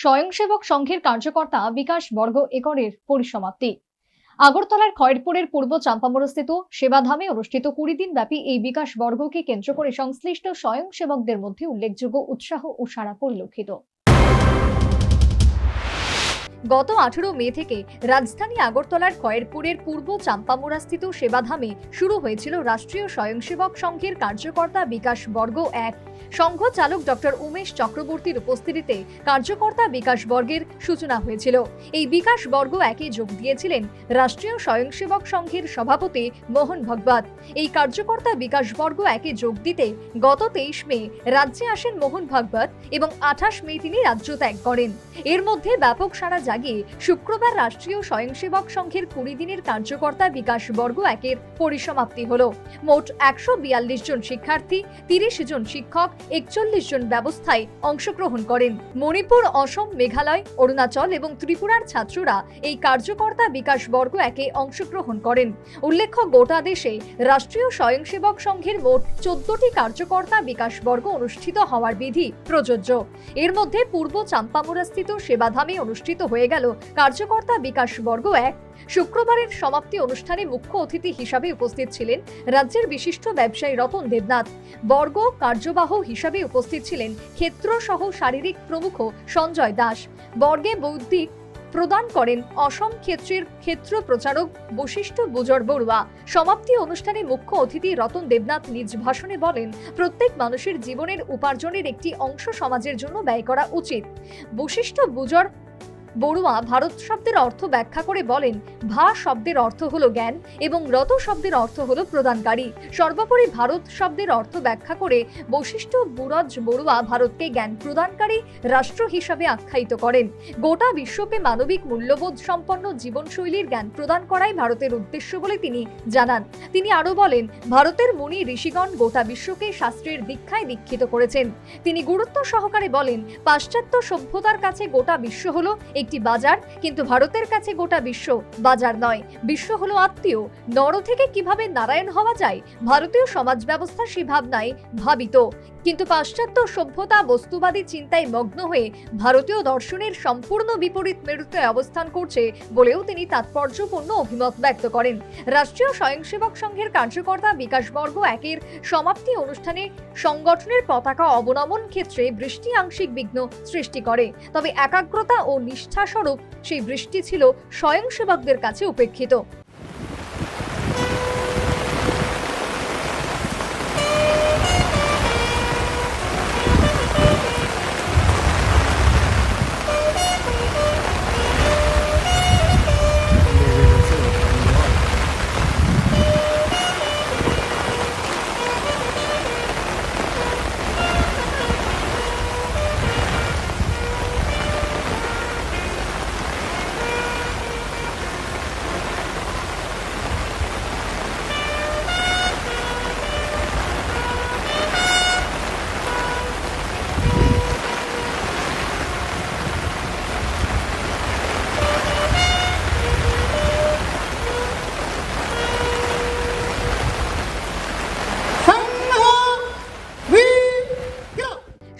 স্বয়ংসেবক সংঘের কার্যকর্তা বিকাশ বর্গ একরের পরিসমাপ্তি। আগরতলার খয়েরপুরের পূর্ব চাম্পামরস্থিত সেবাধামে অনুষ্ঠিত কুড়ি দিন ব্যাপী এই বিকাশ বর্গকে কেন্দ্র করে সংশ্লিষ্ট স্বয়ংসেবকদের মধ্যে উল্লেখযোগ্য উৎসাহ ও সাড়া পরিলক্ষিত। গত আঠেরো মে থেকে রাজধানী আগরতলার খয়েরপুরের পূর্ব চাম্পামোড়াস্থিত সেবাধামে শুরু হয়েছিল রাষ্ট্রীয় স্বয়ংসেবক সংঘের কার্যকর্তা বিকাশ বর্গ এক। সংঘ চালক ডক্টর উমেশ চক্রবর্তীর উপস্থিতিতে কার্যকর্তা বিকাশ বর্গের সূচনা হয়েছিল। এই বিকাশ বর্গ একে যোগ দিয়েছিলেন রাষ্ট্রীয় স্বয়ংসেবক সংঘের সভাপতি মোহন ভগবত। এই কার্যকর্তা বিকাশ বর্গ একে যোগ দিতে গত তেইশ মে রাজ্যে আসেন মোহন ভাগবত এবং আঠাশ মে তিনি রাজ্য ত্যাগ করেন। এর মধ্যে ব্যাপক সারা শুক্রবার রাষ্ট্রীয় স্বয়ংসেবক সংঘের কুড়ি দিনের কার্যকর্তা বিকাশ বর্গ একের পরিসমাপ্তি হল। মোট একশো বিয়াল্লিশ জন শিক্ষার্থী, তিরিশ জন শিক্ষক, একচল্লিশ জন ব্যবস্থায় অংশগ্রহণ করেন। মণিপুর, অসম, মেঘালয়, অরুণাচল এবং ত্রিপুরার ছাত্ররা এই কার্যকর্তা বিকাশ বর্গ একে অংশগ্রহণ করেন। উল্লেখ্য, গোটা দেশে রাষ্ট্রীয় স্বয়ংসেবক সংঘের মোট চোদ্দটি কার্যকর্তা বিকাশ বর্গ অনুষ্ঠিত হওয়ার বিধি প্রযোজ্য। এর মধ্যে পূর্ব চাম্পামুড়াস্থিত সেবাধামে অনুষ্ঠিত হয়ে গেল কার্যকর্তা বিকাশ বর্গ এক। শুক্রবারের সমাপ্তি অনুষ্ঠানে মুখ্য অতিথি হিসাবে উপস্থিত ছিলেন রাজ্যের বিশিষ্ট ব্যবসায়ী রতন দেবনাথ। বর্গ কার্যবাহ হিসাবে উপস্থিত ছিলেন ক্ষেত্র সহ শারীরিক প্রমুখ সঞ্জয় দাস। বর্গে বৌদ্ধিক প্রদান করেন অসম ক্ষেত্রের ক্ষেত্র প্রচারক বশিষ্ঠ বুজর বড়ুয়া। সমাপ্তি অনুষ্ঠানে মুখ্য অতিথি রতন দেবনাথ নিজ ভাষণে বলেন, প্রত্যেক মানুষের জীবনের উপার্জনের একটি অংশ সমাজের জন্য ব্যয় করা উচিত। বশিষ্ঠ বুজর বড়ুয়া ভারত শব্দের অর্থ ব্যাখ্যা করে বলেন, ভা শব্দের অর্থ হলো জ্ঞান এবং রত শব্দের অর্থ হলো প্রদানকারী। সর্বোপরি ভারত শব্দের অর্থ ব্যাখ্যা করে বৈশিষ্ট্য বুরজ বড়ুয়া ভারতকে জ্ঞান প্রদানকারী রাষ্ট্র হিসাবে আখ্যায়িত করেন। গোটা বিশ্বকে মানবিক মূল্যবোধ সম্পন্ন জীবনশৈলীর জ্ঞান প্রদান করাই ভারতের উদ্দেশ্য বলে তিনি জানান। তিনি আরও বলেন, ভারতের মুনি ঋষিগণ গোটা বিশ্বকে শাস্ত্রের দীক্ষায় দীক্ষিত করেছেন। তিনি গুরুত্ব সহকারে বলেন, পাশ্চাত্য সভ্যতার কাছে গোটা বিশ্ব হলো একটি বাজার, কিন্তু ভারতের কাছে গোটা বিশ্ব বাজার নয়। বিশ্ব হলো আত্মীয়। নর থেকে কীভাবে নারায়ণ হওয়া যায়, ভারতীয় সমাজ ব্যবস্থা সে ভাবনায় ভাবিত। কিন্তু পাশ্চাত্য সভ্যতা বস্তুবাদী চিন্তায় মগ্ন হয়ে ভারতীয় দর্শনের সম্পূর্ণ বিপরীত মেরুতে অবস্থান করছে বলেও তিনি তাৎপর্যপূর্ণ অভিমত ব্যক্ত করেন। রাষ্ট্রীয় স্বয়ংসেবক সংঘের কার্যকর্তা বিকাশ বর্গ একের সমাপ্তি অনুষ্ঠানে সংগঠনের পতাকা অবনমন ক্ষেত্রে বৃষ্টি আংশিক বিঘ্ন সৃষ্টি করে। তবে একাগ্রতা ও নিষ্ঠা স্বরূপ সেই বৃষ্টি ছিল স্বয়ংসেবকদের কাছে উপেক্ষিত।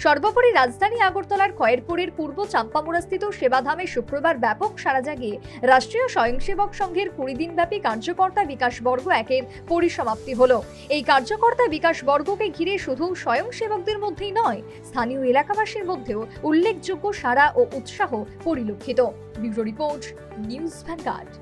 সর্বোপরি রাজধানী আগরতলার খয়েরপুরের পূর্ব চাম্পামুড়াস্থিত সেবাধামে শুক্রবার ব্যাপক সাড়া জাগিয়ে রাষ্ট্রীয় স্বয়ংসেবক সংঘের কুড়ি দিনব্যাপী কার্যকর্তা বিকাশ বর্গ একের পরিসমাপ্তি হল। এই কার্যকর্তা বিকাশ বর্গকে ঘিরে শুধু স্বয়ংসেবকদের মধ্যেই নয়, স্থানীয় এলাকাবাসীর মধ্যেও উল্লেখযোগ্য সারা ও উৎসাহ পরিলক্ষিত। Bureau report, News Vanguard.